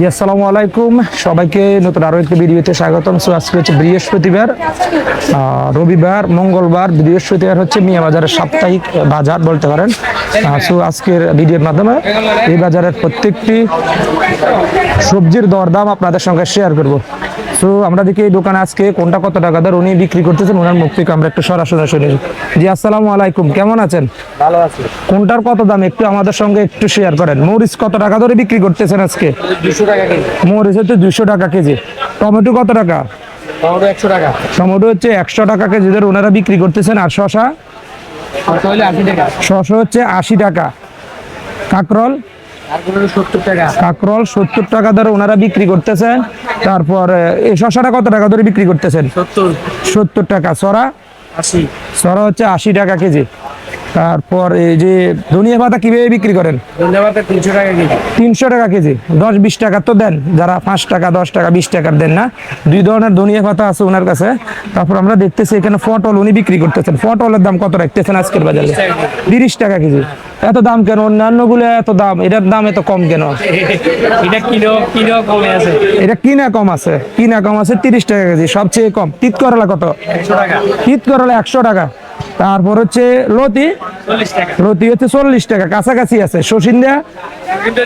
জি, আসসালামু আলাইকুম। সবাইকে নতুন আরও একটি ভিডিওতে স্বাগতম। সো, আজকে হচ্ছে বৃহস্পতিবার। রবিবার, মঙ্গলবার, বৃহস্পতিবার হচ্ছে মিয়া বাজারের সাপ্তাহিক বাজার বলতে পারেন। সো, আজকের ভিডিওর মাধ্যমে এই বাজারের প্রত্যেকটি সবজির দরদাম আপনাদের সঙ্গে শেয়ার করব। সো আমরা দেখি এই দোকানে আজকে কোনটা কত টাকা? দর উনি বিক্রি করতেছেন ওনার মুখ থেকে আমরা একটু সরাসরি শুনি। জি আসসালামু আলাইকুম কেমন আছেন? ভালো আছে। কোনটার কত দাম? একটু আমাদের সঙ্গে একটু শেয়ার করেন। মরিচ কত টাকা ধরে বিক্রি করতেছেন আজকে? দুশো টাকা কেজি। মরিচ হচ্ছে দুশো টাকা কেজি। টমেটো কত টাকা? টমেটো একশো টাকা। টমেটো হচ্ছে একশো টাকা কেজি ধরে ওনারা বিক্রি করতেছেন আর শশা শশা হচ্ছে আশি টাকা। কাকরল? কোনো সত্তর টাকা। কাকরল সত্তর টাকা ধরে ওনারা বিক্রি করতেছেন। তারপর এই শশাটা কত টাকা ধরে বিক্রি করতেছেন? সত্তর। সত্তর টাকা। সরা? সরা হচ্ছে আশি টাকা কেজি। তারপর এই যে ধনিয়া পাতা কীভাবে বিক্রি করেন? ধন্যবাদ তিনশো টাকা কেজি। তিনশো টাকা কেজি। দশ বিশ টাকা তো দেন। যারা পাঁচ টাকা দশ টাকা বিশ টাকার দেন না। দুই ধরনের ধনিয়া পাতা আছে ওনার কাছে। তারপর আমরা দেখতেছি এখানে পটল উনি বিক্রি করতেছেন। পটলের দাম কত রাখতেছেন আজকের বাজারে? তিরিশ টাকা কেজি। এত দাম কেন? অন্যান্যগুলো এত দাম। এটার দাম এত কম কেন? এটা কিলো কিলো কমে আছে। এটা কিনা কম আছে। কিনা কম আছে তিরিশ টাকা কেজি। সবচেয়ে কম। তিত করলা কত? তিত করলা একশো টাকা। তারপর হচ্ছে লতি। লতি হচ্ছে চল্লিশ টাকা কাছাকাছি আছে। শসিন্দা কিন্তু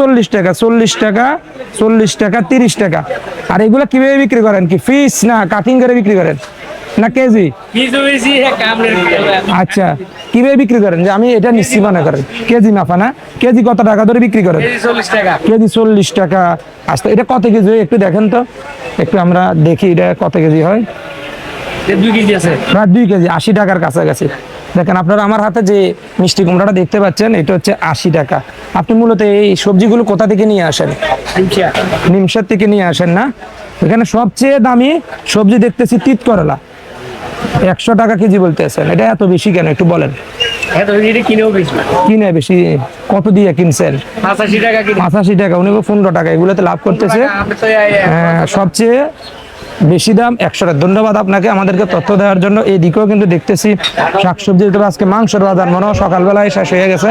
চল্লিশ টাকা চল্লিশ টাকা চল্লিশ টাকা তিরিশ টাকা। আর এগুলো কীভাবে বিক্রি করেন কি? ফিস না কাটিং করে বিক্রি করেন? না কেজি? আচ্ছা কীভাবে বিক্রি করেন? যে আমি এটা নিচ্ছি মনে করেন। কেজি মাফা না? কেজি কত টাকা ধরে বিক্রি করেন? কেজি চল্লিশ টাকা। আচ্ছা এটা কত কেজি হয়? একটু দেখেন তো। একটু আমরা দেখি এটা কত কেজি হয়। দুই কেজি আছে। প্রায় দুই কেজি আশি টাকার কাছাকাছি। দেখেন আপনারা আমার হাতে যে মিষ্টি কুমড়াটা দেখতে পাচ্ছেন এটা হচ্ছে আশি টাকা। আপনি মূলত এই সবজিগুলো কোথা থেকে নিয়ে আসেন? নিমসার থেকে নিয়ে আসেন না? এখানে সবচেয়ে দামি সবজি দেখতেছি তিত করলা। একশো টাকা কেজি বলতেছেন এটা এত বেশি কেন একটু বলেন। কিনে বেশি কত দিয়ে কিনছেন? পঁচাশি টাকা পঁচাশি টাকা উনি পনেরো টাকা এগুলোতে লাভ করতেছে। আহ, সবচেয়ে বেশি দাম একশো টাকা ধন্যবাদ আপনাকে আমাদেরকে তথ্য দেওয়ার জন্য। এই দিকেও কিন্তু দেখতেছি শাকসবজি তবে আজকে মাংসের বাজার মনে হয় সকালবেলায় শেষ হয়ে গেছে।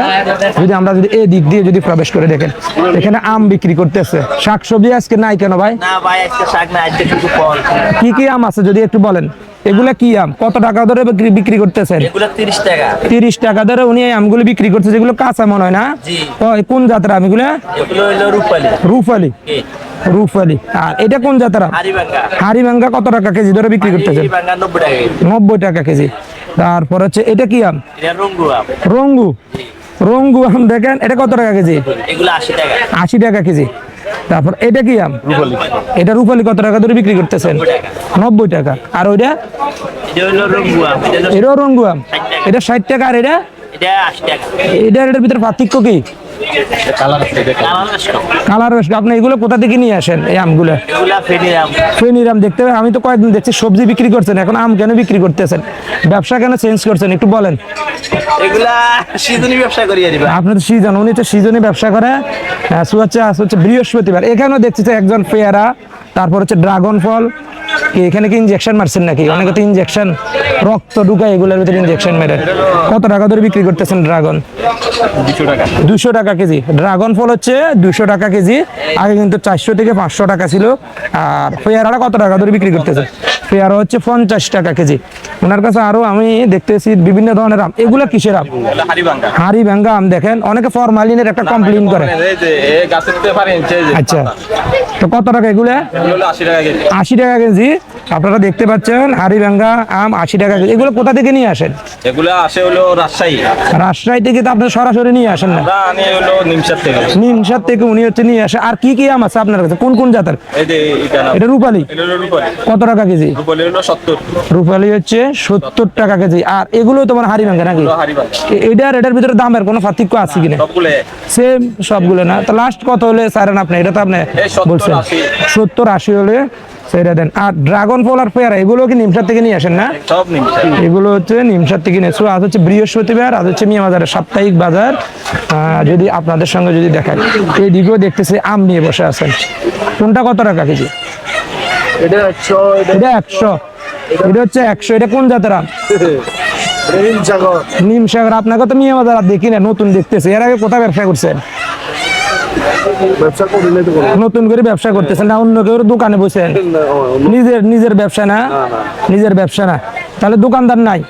যদি আমরা যদি এই দিক দিয়ে যদি প্রবেশ করে দেখেন এখানে আম বিক্রি করতেছে। শাকসবজি আজকে নাই কেন ভাই? কি কি আম আছে যদি একটু বলেন? এগুলা কি আম? কত টাকা ধরে বিক্রি করতেছেন? তিরিশ টাকা। ধরে উনি এই আমগুলো বিক্রি করছে যেগুলো কাঁচা মনে হয় না। কোন জাতের আম এগুলা? হলো রূপালি। রুফালি আর এটা কোন জাতের? হারিবাঙ্গা হাড়িভাঙ্গা কত টাকা কেজি ধরে বিক্রি করতেছেন? নব্বই টাকা কেজি। তারপর হচ্ছে এটা কি আম? রঙ্গু রঙ্গু। আম দেখেন এটা কত টাকা কেজি? আশি টাকা। কেজি। তারপর এটা কি আম? এটা রুপালি কত টাকা ধরে বিক্রি করতেছেন? নব্বই টাকা। আর ওইটা? এটাও রঙ্গু আম। এটা ষাট টাকা আর এটা? এটার ভিতরে পার্থক্য কি? কালার নষ্ট। আপনি এগুলো কোথা থেকে নিয়ে আসেন এই আমগুলো? ফেনির আম। দেখতে আমি তো কয়েকদিন দেখছি সবজি বিক্রি করছেন এখন আম কেন বিক্রি করতেছেন? ব্যবসা কেন চেঞ্জ করছেন একটু বলেন। এগুলা সিজনি ব্যবসা করি আর আপনি তো সিজন উনি তো সিজনে ব্যবসা করে হচ্ছে বৃহস্পতিবার। এখানেও দেখছি যে একজন পেয়ারা তারপর হচ্ছে ড্রাগন ফল। কি এখানে কি ইনজেকশন মারছেন নাকি? অনেকে তো ইনজেকশন রক্ত ঢুকায় এগুলোর ভিতরে ইনজেকশন মেরে। কত টাকা ধরে বিক্রি করতেছেন ড্রাগন? দুশো টাকা। কেজি। ড্রাগন ফল হচ্ছে দুশো টাকা কেজি। আগে কিন্তু চারশো থেকে পাঁচশো টাকা ছিল। আর পেয়ারাটা কত টাকা ধরে বিক্রি করতেছে? পেয়ারা হচ্ছে পঞ্চাশ টাকা কেজি। ওনার কাছে আরও আমি দেখতেছি বিভিন্ন ধরনের আম। এগুলো কিসের আম? হাড়ি ভাঙ্গা আম দেখেন। অনেকে ফরমালিনের একটা কমপ্লেন করে। আচ্ছা। তো কত টাকা এগুলো? আশি টাকা কেজি। আপনারা দেখতে পাচ্ছেন হাড়ি ভাঙ্গা আম আশি টাকা কেজি। এগুলো কোথা থেকে নিয়ে আসেন? এগুলো আসে হলো রাজশাহী। রাজশাহী থেকে তো আপনি সরাসরি নিয়ে আসেন না? আনি হলো নিমসার থেকে। নিমসার থেকে উনি হচ্ছে নিয়ে আসে। আর কি কি আম আছে আপনার কাছে? কোন কোন জাতের? এটা রূপালি। কত টাকা কেজি? রূপালি হলো সত্তর। রূপালি হচ্ছে সত্তর টাকা কেজি। আর এগুলো তোমার হাড়ি ভাঙ্গা নাকি? হলো হারিবাঙ্গা এ- এটা আর এটার ভিতরে দামের কোনো পার্থক্য আছে কিনা? সবগুলো। সেম সবগুলো না। তো লাস্ট কত হলে সারেন আপনি? এটা তো আপনি 70, বলছেন। 80 সত্তর আশি হলে সেটা দেন। আর ড্রাগন ফল আর পেয়ারা এগুলো কি নিমসার থেকে নিয়ে আসেন না? সব এগুলো হচ্ছে নিমসার থেকে নিয়ে আসো। আজ হচ্ছে বৃহস্পতিবার আজ হচ্ছে মিয়া বাজারের সাপ্তাহিক বাজার। যদি আপনাদের সঙ্গে যদি দেখায় এই দিকেও দেখতেছি আম নিয়ে বসে আছেন। কোনটা কত টাকা কেজি? এটা একশো এটা একশো। এটা হচ্ছে একশো। এটা কোন জাতের আম? নিম সাগর। আপনাকে তো মিয়া বাজার দেখি না নতুন দেখতেছি। এর আগে কোথায় ব্যবসা করছেন ব্যবসা করলে তো কোনো নতুন করে ব্যবসা করতেছেন না অন্য কেউ দোকানে বসেন নিজের নিজের ব্যবসা না নিজের ব্যবসা না। তাহলে দোকানদার নাই।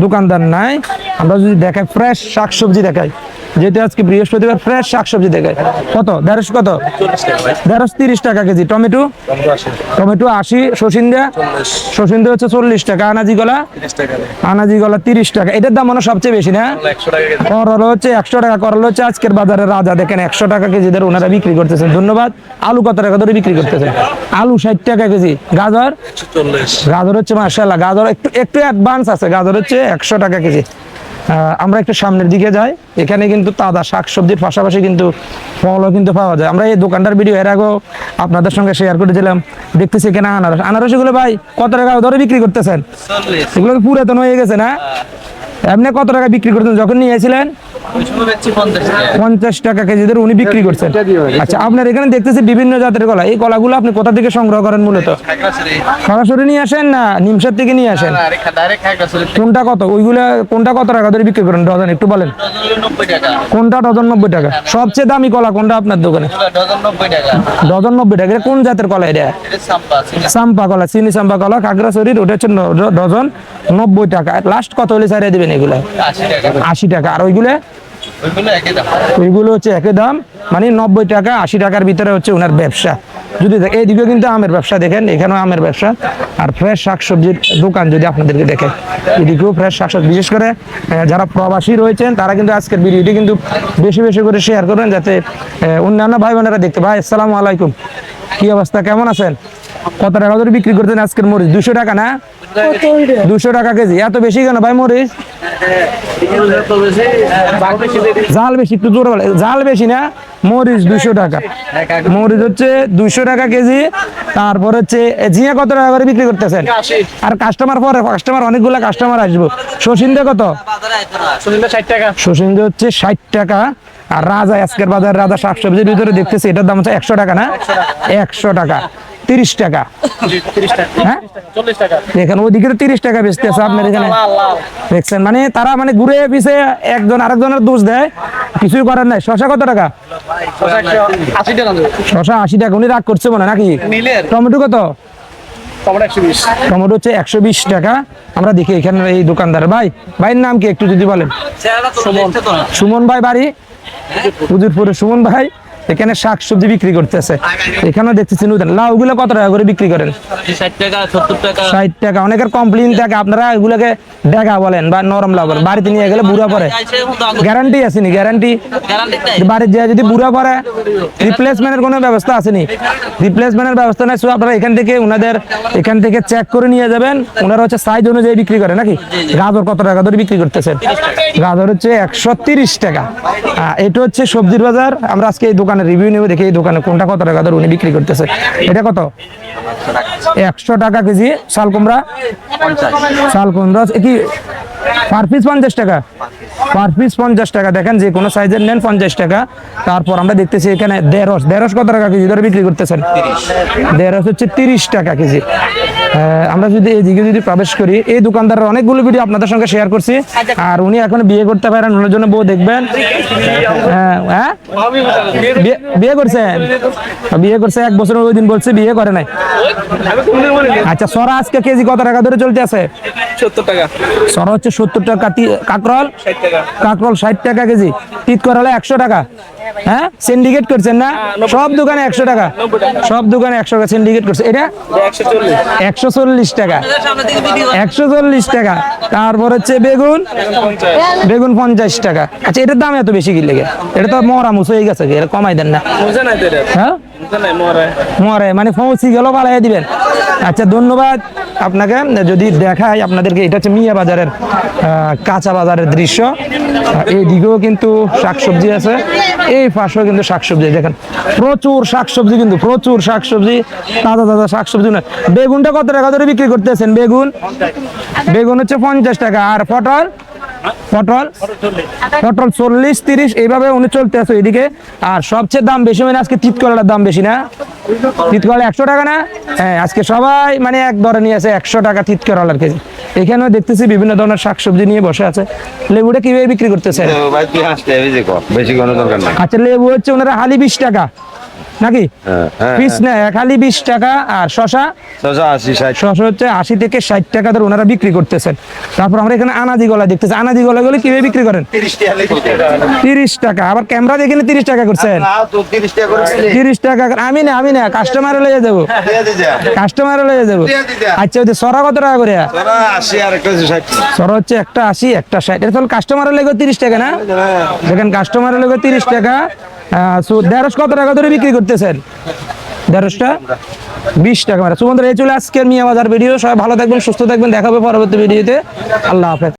দোকানদার নাই। আমরা যদি দেখাই ফ্রেশ শাকসবজি দেখাই। যেহেতু আজকে বৃহস্পতিবার ফ্রেশ শাকসবজি দেখাই কত? দেড়শো কত? দেড়শো তিরিশ টাকা কেজি। টমেটো? টমেটো আশি শসিন্দা শসিন্দা হচ্ছে চল্লিশ টাকা। আনাজি গলা? আনাজি গলা তিরিশ টাকা। এটার দাম মনে সবচেয়ে বেশি না? করলা হচ্ছে একশো টাকা। করলা হচ্ছে আজকের বাজারে রাজা। দেখেন একশো টাকা কেজি ধরে ওনারা বিক্রি করতেছেন। ধন্যবাদ। আলু কত টাকা ধরে বিক্রি করতেছেন? আলু ষাট টাকা কেজি। গাজর? গাজর হচ্ছে মার্শাল্লাহ গাজর একটু একটু অ্যাডভান্স আছে। গাজর হচ্ছে একশো টাকা কেজি। আমরা একটু সামনের দিকে যাই। এখানে কিন্তু তাজা শাকসবজির পাশাপাশি কিন্তু ফলও কিন্তু পাওয়া যায়। আমরা এই দোকানটার ভিডিও এর আগেও আপনাদের সঙ্গে শেয়ার করে দিলাম। দেখতেছি এখানে আনারস। আনারস এগুলো ভাই কত টাকা? ধরে বিক্রি করতেছেন? এগুলো পুরাতন হয়ে গেছে না? এমনি কত টাকা বিক্রি করতেন যখন নিয়েছিলেন পঞ্চাশ টাকা কেজি ধরে উনি বিক্রি করছেন। আচ্ছা আপনার এখানে দেখতেছি বিভিন্ন জাতের কলা। এই কলাগুলো আপনি কোথা থেকে সংগ্রহ করেন মূলত? সরাসরি নিয়ে আসেন না নিমসার থেকে নিয়ে আসেন? কোনটা কত? ওইগুলা কোনটা কত টাকা ধরে বিক্রি করেন? ডজন একটু বলেন। কোনটা ডজন নব্বই টাকা? সবচেয়ে দামি কলা কোনটা আপনার দোকানে? ডজন নব্বই টাকা। এটা কোন জাতের কলা এটা? সাম্পা কলা, চিনি সাম্পা কলা কাকড়াছড়ির ওটা হচ্ছে ডজন নব্বই টাকা। লাস্ট কত হলে ছাড়িয়ে দিবেন? এগুলা। আশি টাকা। আর ওইগুলা? ওইগুলো হচ্ছে একই দাম মানে নব্বই টাকা আশি টাকার ভিতরে হচ্ছে ওনার ব্যবসা। যদি দেখ- এইদিকে কিন্তু আমের ব্যবসা দেখেন এখানেও আমের ব্যবসা। আর ফ্রেশ শাকসবজির দোকান যদি আপনাদেরকে দেখেন এদিকেও ফ্রেশ শাকসবজি। বিশেষ করে যারা প্রবাসী রয়েছেন তারা কিন্তু আজকের ভিডিওটি কিন্তু বেশি বেশি করে শেয়ার করবেন যাতে অন্যান্য ভাই বোনেরা দেখতে ভাই আসসালামু আলাইকুম। কি অবস্থা? কেমন আছেন? কত টাকা ধরে বিক্রি করতেন আজকের মরিচ? দুশো টাকা না? দুশো টাকা কেজি। এত বেশি কেন ভাই মরিচ? জাল বেশি একটু জোরে বলে। জাল বেশি না মরিচ দুশো টাকা। মরিচ হচ্ছে দুশো টাকা কেজি। তারপর হচ্ছে ঝিঙে কত টাকা করে বিক্রি করতেছেন? আর কাস্টমার পরে কাস্টমার অনেকগুলো কাস্টমার আসব। শসিন্দে কত? শসিন্দে হচ্ছে ষাট টাকা। আর রাজা আজকের বাজার রাজা শাকসবজির ভিতরে দেখতেছি এটার দাম হচ্ছে একশো টাকা না? একশো টাকা। তিরিশ টাকা। হ্যাঁ? এখানে ওইদিকে তো তিরিশ টাকা বেচতেছে আপনার এখানে। দেখছেন মানে তারা মানে ঘুরে পিছে একজন আরেকজনের দোষ দেয়, কিছুই করার নাই। শশা কত টাকা? শশা আশি টাকা, উনি রাগ করছে মনে নাকি? টমেটো কত? টমেটো হচ্ছে একশো বিশ টাকা। আমরা দেখি এখানে এই দোকানদার। ভাই, ভাইয়ের নাম কি একটু যদি বলেন? সুমন। ভাই বাড়ি? হুজুরপুরে সুমন ভাই। এখানে শাক সবজি বিক্রি করতেছে। এখানেও দেখতেছি নতুন। লাউ গুলো কত টাকা করে বিক্রি করেন? ষাট টাকা অনেকের কমপ্লেন থাকে আপনারা এগুলোকে ডেগা বলেন বা নরম লাউ বলেন। বাড়িতে নিয়ে গেলে বুড়া পরে। গ্যারান্টি আসেনি গ্যারান্টি বাড়ির যায় যদি বুড়া পরে রিপ্লেসমেন্টের কোনো ব্যবস্থা আসেনি। রিপ্লেসমেন্টের ব্যবস্থা নাই শুধু আপনারা এখান থেকে ওনাদের এখান থেকে চেক করে নিয়ে যাবেন। ওনারা হচ্ছে সাইজ অনুযায়ী বিক্রি করে নাকি? গাজর কত টাকা ধরে বিক্রি করতেছেন? গাজর হচ্ছে একশো তিরিশ টাকা। এটা হচ্ছে সবজির বাজার। আমরা আজকে এই দোকানের রিভিউ নেবে, দেখে এই দোকানে কোনটা কত টাকা ধরে উনি বিক্রি করতেছে। এটা কত? একশো টাকা কেজি শাল কুমড়া। শাল কুমড়া কি? পার পিস পঞ্চাশ টাকা? পার পিস পঞ্চাশ টাকা। দেখেন যে কোনো সাইজের নেন পঞ্চাশ টাকা। তারপর আমরা দেখতেছি এখানে দেড়শ দেড়শ কত টাকা কেজি ধরে বিক্রি করতেছেন? দেড়শ হচ্ছে তিরিশ টাকা কেজি। আমরা যদি এইদিকে যদি প্রবেশ করি এই দোকানদারের অনেকগুলো ভিডিও আপনাদের সঙ্গে শেয়ার করছি। আর উনি এখন বিয়ে করতে পারেন ওনার জন্য বউ দেখবেন। হ্যাঁ হ্যাঁ? বিয়ে- করছে বিয়ে করছে এক বছর ওই দিন বলছে বিয়ে করে নাই। আচ্ছা সরা আজকে কেজি কত টাকা ধরে চলতে আছে? সত্তর টাকা। সরা হচ্ছে সত্তর টাকা কাকরল। কাকরল ষাট টাকা কেজি। তিত করালে একশো টাকা। হ্যাঁ? সিন্ডিকেট করছেন না? সব দোকানে একশো টাকা। সব দোকানে একশো টাকা সিন্ডিকেট করছে। এটা? একশো চল্লিশ। টাকা। একশো চল্লিশ টাকা। তারপর হচ্ছে বেগুন। বেগুন পঞ্চাশ। টাকা। আচ্ছা এটার দাম এত বেশি কি? লেগে এটা তো মরা মুস হয়ে গেছে এটা কমাই দেন না। হ্যাঁ? মরে মানে পৌঁছি গেল পালাই দিবেন। আচ্ছা ধন্যবাদ আপনাকে। যদি দেখাই আপনাদেরকে এটা হচ্ছে মিয়া বাজারের কাঁচা বাজারের দৃশ্য। আহ, এই দিকেও কিন্তু শাকসবজি আছে। এই পাশেও কিন্তু শাকসবজি, দেখেন, প্রচুর শাকসবজি কিন্তু, প্রচুর শাকসবজি, তাজা তাজা শাকসবজি না বেগুনটা কত টাকা ধরে বিক্রি করতেছেন? বেগুন? বেগুন হচ্ছে পঞ্চাশ টাকা, আর পটল? পটল? পটল চল্লিশ তিরিশ এইভাবে উনি চলতে আছে এদিকে আর সবচেয়ে দাম বেশি মানে আজকে দাম বেশি না? তিতকলা একশো টাকা না? হ্যাঁ আজকে সবাই মানে এক দরে নিয়ে আছে একশো টাকা তিতকলার কেজি। এখানেও দেখতেছি বিভিন্ন ধরনের শাকসবজি নিয়ে বসে আছে। লেবুটা কীভাবে বিক্রি করতেছে? আচ্ছা লেবু হচ্ছে ওনারা হালি বিশ টাকা। নাকি? হ্যাঁ, হ্যাঁ, পিস না খালি বিশ টাকা আর শশা? ছশো আশি ষাট। শশা হচ্ছে আশি থেকে ষাট টাকা ধরে ওনারা বিক্রি করতেছেন। তারপর আমরা এখানে আনাজি গলা দেখতেছি। আনাজি গলা গুলো কীভাবে বিক্রি করেন? তিরিশ টাকা আবার ক্যামেরা দেখে তিরিশ টাকা করছেন। তিরিশ টাকা আমি না আমি না কাস্টমারে লয়ে যাব। কাস্টমারে লয়ে যাব। আচ্ছা ওই সরা কত টাকা করে? সরা হচ্ছে একটা আশি একটা ষাট। এটা তাহলে কাস্টমারের লেগে তিরিশ টাকা না? দেখেন কাস্টমারের লেগে তিরিশ টাকা। সু- দেড়শ কত টাকা ধরে বিক্রি করতেছেন? দেড়শটা? বিশ টাকা মানে সুমন্ত্র, এই চলে আজকের মিয়া বাজার ভিডিও। সবাই ভালো থাকবেন, সুস্থ থাকবেন। দেখাবে পরবর্তী ভিডিওতে। আল্লাহ হাফেজ।